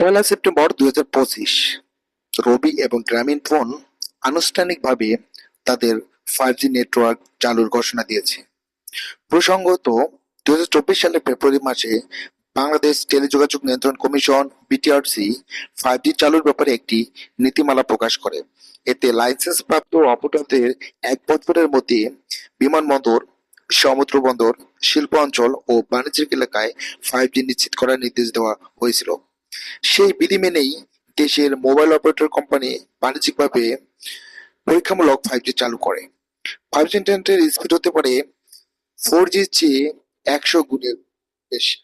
পয়লা September দুই হাজার পঁচিশ, রবি এবং গ্রামীণ ফোন আনুষ্ঠানিকভাবে তাদের ফাইভ জি নেটওয়ার্ক চালুর ঘোষণা দিয়েছে। প্রসঙ্গত, দুই হাজার চব্বিশ সালের ফেব্রুয়ারি মাসে বাংলাদেশ টেলিযোগাযোগ নিয়ন্ত্রণ কমিশন বিটিআরসি ফাইভ জি চালুর ব্যাপারে একটি নীতিমালা প্রকাশ করে। এতে লাইসেন্স প্রাপ্ত অপারেটরদের এক বছরের মধ্যে বিমানবন্দর, সমুদ্র বন্দর, শিল্প অঞ্চল ও বাণিজ্যিক এলাকায় ফাইভ জি নিশ্চিত করার নির্দেশ দেওয়া হয়েছিল। সেই বিধি মেনেই দেশের মোবাইল অপারেটর কোম্পানি বাণিজ্যিকভাবে পরীক্ষামূলক ফাইভ জি চালু করে। ফাইভ জি ইন্টারনেটের স্পিড হতে পারে ফোর জির চেয়ে একশো গুণের বেশি।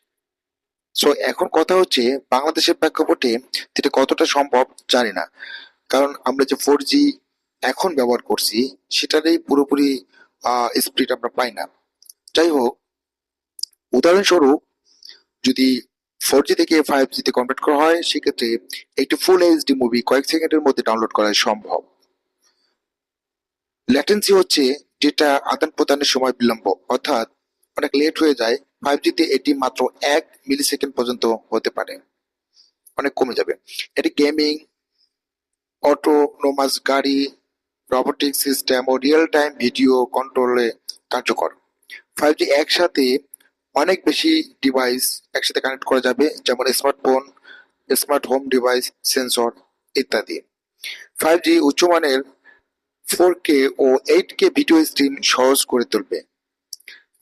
সো এখন কথা হচ্ছে বাংলাদেশের প্রেক্ষাপটে যেটা কতটা সম্ভব জানি না। কারণ আমরা যে ফোর জি এখন ব্যবহার করছি, সেটারই পুরোপুরি স্পিড আমরা পাই না। যাই হোক, উদাহরণস্বরূপ যদি ফোর জি থেকে ফাইভ জিতে কনভার্ট করা হয়, সেক্ষেত্রে একটি ফুল এইচডি মুভি কয়েক সেকেন্ডের মধ্যে ডাউনলোড করা সম্ভব। ল্যাটেন্সি হচ্ছে যেটা আদান প্রদানের সময় বিলম্ব, অর্থাৎ অনেক লেট হয়ে যায় ফাইভ জিতে এটি মাত্র এক মিলি সেকেন্ড পর্যন্ত হতে পারে, অনেক কমে যাবে। এটি গেমিং অটোনোমাস গাড়ি রোবোটিক সিস্টেম ও রিয়েল টাইম ভিডিও কন্ট্রোলে কার্যকর। ফাইভ জি একসাথে অনেক বেশি ডিভাইস একসাথে কানেক্ট করা যাবে, যেমন smartphone smart home device sensor ইত্যাদি। ফাইভ জি উচ্চমানের ফোর কে ও এইট কে ভিডিও স্ট্রিম সহজ করে তুলবে।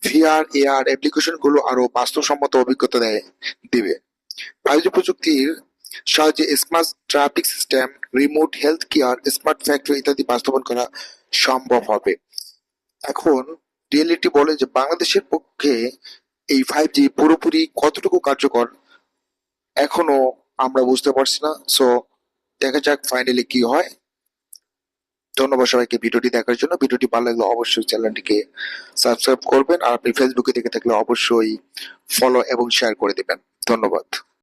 ভিআর এআর অ্যাপ্লিকেশনগুলো আরও বাস্তবসম্মত অভিজ্ঞতা দেয়, দিবে। ফাইভ জি প্রযুক্তির সাহায্যে smart traffic system remote health care smart factory ইত্যাদি বাস্তবায়ন করা সম্ভব হবে। এখন রিয়েলিটি বলে যে বাংলাদেশের পক্ষে এই ফাইভ জি পুরোপুরি কতটুকু কার্যকর, এখনও আমরা বুঝতে পারছি না। সো দেখা যাক ফাইনালি কি হয়। ধন্যবাদ সবাইকে ভিডিওটি দেখার জন্য। ভিডিওটি ভালো লাগলে অবশ্যই চ্যানেলটিকে সাবস্ক্রাইব করবেন আর আপনি ফেসবুকে দেখে থাকলে অবশ্যই ফলো এবং শেয়ার করে দেবেন। ধন্যবাদ।